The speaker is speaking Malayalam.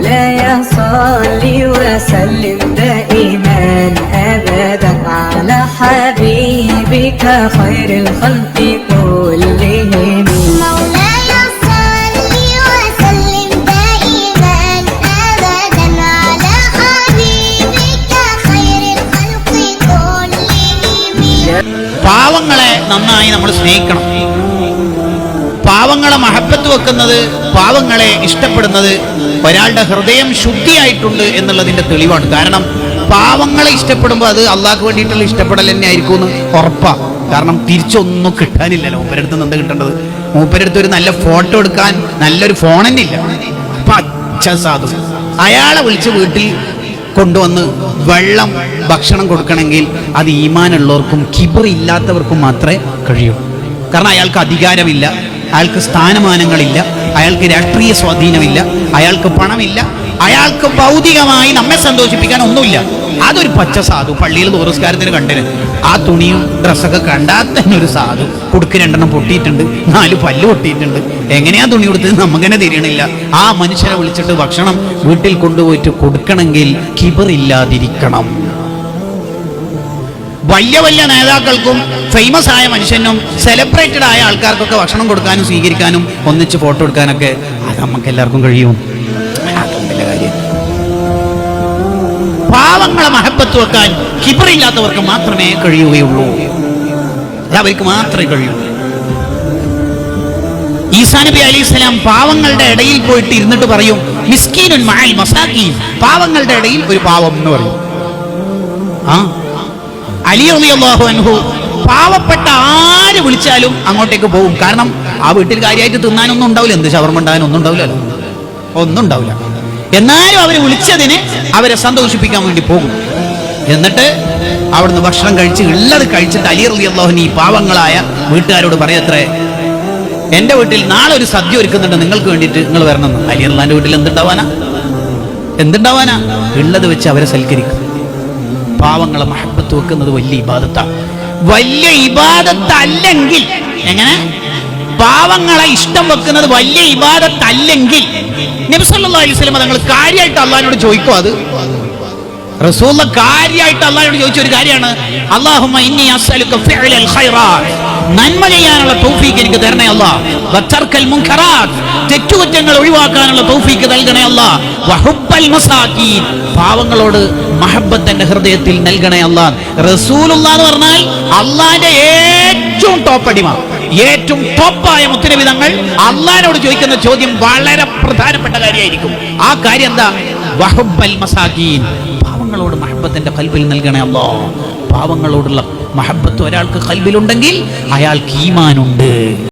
مولاي صل وسلم دائما ابدا على حبيبك خير الخلق كلهم مولاي صل وسلم دائما ابدا على حبيبك خير الخلق كلهم പാവങ്ങളെ നന്നായി നമ്മൾ സ്നേഹിക്കണം പാവങ്ങളെ മഹബത്ത് വെക്കുന്നത് പാവങ്ങളെ ഇഷ്ടപ്പെടുന്നത് ഒരാളുടെ ഹൃദയം ശുദ്ധിയായിട്ടുണ്ട് എന്നുള്ളതിന്റെ തെളിവാണ്. കാരണം പാവങ്ങളെ ഇഷ്ടപ്പെടുമ്പോൾ അത് അള്ളാഹ്ക്ക് വേണ്ടിയിട്ടുള്ള ഇഷ്ടപ്പെടൽ തന്നെ ആയിരിക്കും എന്ന് ഉറപ്പാ. കാരണം തിരിച്ചൊന്നും കിട്ടാനില്ലല്ലോ. മൂപ്പരടുത്ത് നിന്ന് എന്താ കിട്ടേണ്ടത്? മൂപ്പരടുത്ത് ഒരു നല്ല ഫോട്ടോ എടുക്കാൻ നല്ലൊരു ഫോൺ തന്നെ ഇല്ല. പച്ച സാധു അയാളെ വിളിച്ച് വീട്ടിൽ കൊണ്ടുവന്ന് വെള്ളം ഭക്ഷണം കൊടുക്കണമെങ്കിൽ അത് ഈമാനുള്ളവർക്കും കിബർ ഇല്ലാത്തവർക്കും മാത്രമേ കഴിയൂ. കാരണം അയാൾക്ക് അധികാരമില്ല. അയാൾക്ക് സ്ഥാനമാനങ്ങളില്ല അയാൾക്ക് രാഷ്ട്രീയ സ്വാധീനമില്ല അയാൾക്ക് പണമില്ല അയാൾക്ക് ഭൗതികമായി നമ്മെ സന്തോഷിപ്പിക്കാൻ ഒന്നുമില്ല. അതൊരു പച്ച സാധു പള്ളിയിൽ തോറസ്കാരത്തിന് കണ്ടിന്. ആ തുണിയും ഡ്രസ്സൊക്കെ കണ്ടാൽ തന്നെ ഒരു സാധു. കുടുക്ക് രണ്ടെണ്ണം പൊട്ടിയിട്ടുണ്ട് നാല് പല്ല് പൊട്ടിയിട്ടുണ്ട്. എങ്ങനെയാ തുണി കൊടുത്തത് നമുക്കെന്നെ തിരിയണില്ല. ആ മനുഷ്യനെ വിളിച്ചിട്ട് ഭക്ഷണം വീട്ടിൽ കൊണ്ടുപോയിട്ട് കൊടുക്കണമെങ്കിൽ കിബറില്ലാതിരിക്കണം വലിയ വലിയ നേതാക്കൾക്കും ഫേമസ് ആയ മനുഷ്യനും സെലിബ്രേറ്റഡ് ആയ ആൾക്കാർക്കൊക്കെ ഭക്ഷണം കൊടുക്കാനും സ്വീകരിക്കാനും ഒന്നിച്ച് ഫോട്ടോ എടുക്കാനൊക്കെ അത് നമുക്ക് എല്ലാവർക്കും കഴിയും. പാവങ്ങളെ മഹബത്ത് വെക്കാൻ കിബറില്ലാത്തവർക്ക് മാത്രമേ കഴിയുകയുള്ളൂ. അവർക്ക് മാത്രമേ കഴിയൂ. ഈസാ നബി അലൈഹി സ്വലാം പാവങ്ങളുടെ ഇടയിൽ പോയിട്ട് ഇരുന്നിട്ട് പറയും മിസ്കീനുൻ മഅൽ മസാക്കീൻ പാവങ്ങളുടെ ഇടയിൽ ഒരു പാവം എന്ന് പറയും. ആ? അലി റളിയല്ലാഹു അൻഹു പാവപ്പെട്ട ആര് വിളിച്ചാലും അങ്ങോട്ടേക്ക് പോകും കാരണം ആ വീട്ടിൽ കാര്യമായിട്ട് തിന്നാനൊന്നും ഉണ്ടാവില്ല. എന്ത് ഷവർമ ഉണ്ടാകാൻ ഒന്നും ഉണ്ടാവില്ല ഒന്നും ഉണ്ടാവില്ല. എന്നാലും അവരെ വിളിച്ചതിന് അവരെ സന്തോഷിപ്പിക്കാൻ വേണ്ടി പോകും. എന്നിട്ട് അവിടുന്ന് ഭക്ഷണം കഴിച്ച് ഉള്ളത് കഴിച്ചിട്ട് അലി റളിയല്ലാഹുവിന് ഈ പാവങ്ങളായ വീട്ടുകാരോട് പറയത്രേ എന്റെ വീട്ടിൽ നാളെ ഒരു സദ്യ ഒരുക്കുന്നുണ്ട്. നിങ്ങൾക്ക് വേണ്ടിയിട്ട് നിങ്ങൾ വരണം. അലി അള്ളാന്റെ വീട്ടിൽ എന്തുണ്ടാവാനാ? എന്തുണ്ടാവാനാ? ഉള്ളത് വെച്ച് അവരെ സൽക്കരിക്കും. പാവങ്ങളെ മഹബത്ത് വെക്കുന്നത് വലിയ ഇബാദത്താണ് വലിയ ഇബാദത്തല്ലെങ്കിൽ എങ്ങനെ? പാവങ്ങളെ ഇഷ്ടം വെക്കുന്നത് വലിയ ഇബാദത്തല്ലെങ്കിൽ. നബിസല്ലാ അലൈഹി തങ്ങൾ കാര്യമായിട്ട് അള്ളഹാനോട് ചോദിക്കും അത്? റസൂള്ള കാര്യമായിട്ട് അള്ളാഹിനോട് ചോദിച്ച ഒരു കാര്യമാണ് അള്ളാഹുമ്മ ഇന്നി നന്മ ചെയ്യാനുള്ള തൗഫീക്ക് എനിക്ക് തരണേ അല്ല. വത്തർക്കൽ മുൻകറാത്ത് തെറ്റുകുറ്റങ്ങൾ ഒഴിവാക്കാനുള്ള തൗഫീക്ക് നൽകണേ അല്ല. വഹുബ്ബൽ മസാകീൻ പാവങ്ങളോട് മഹബത്ത് എന്റെ ഹൃദയത്തിൽ നൽകണേ അല്ല. റസൂലുള്ള എന്ന് പറഞ്ഞാൽ അള്ളാന്റെ ഏറ്റവും ടോപ്പ് അടിമ. ഏറ്റവും ടോപ്പായ മുത്തനബി തങ്ങൾ അള്ളാഹിനോട് ചോദിക്കുന്ന ചോദ്യം വളരെ പ്രധാനപ്പെട്ട കാര്യമായിരിക്കും. ആ കാര്യം എന്താ? വഹുബ്ബൽ മസാകീൻ പാവങ്ങളോട് മഹബത്തിന്റെ കൽബിൽ നൽകണേ അല്ലോ. പാവങ്ങളോടുള്ള മഹബത്ത് ഒരാൾക്ക് കൽബിലുണ്ടെങ്കിൽ അയാൾക്ക് ഈമാനുണ്ട്.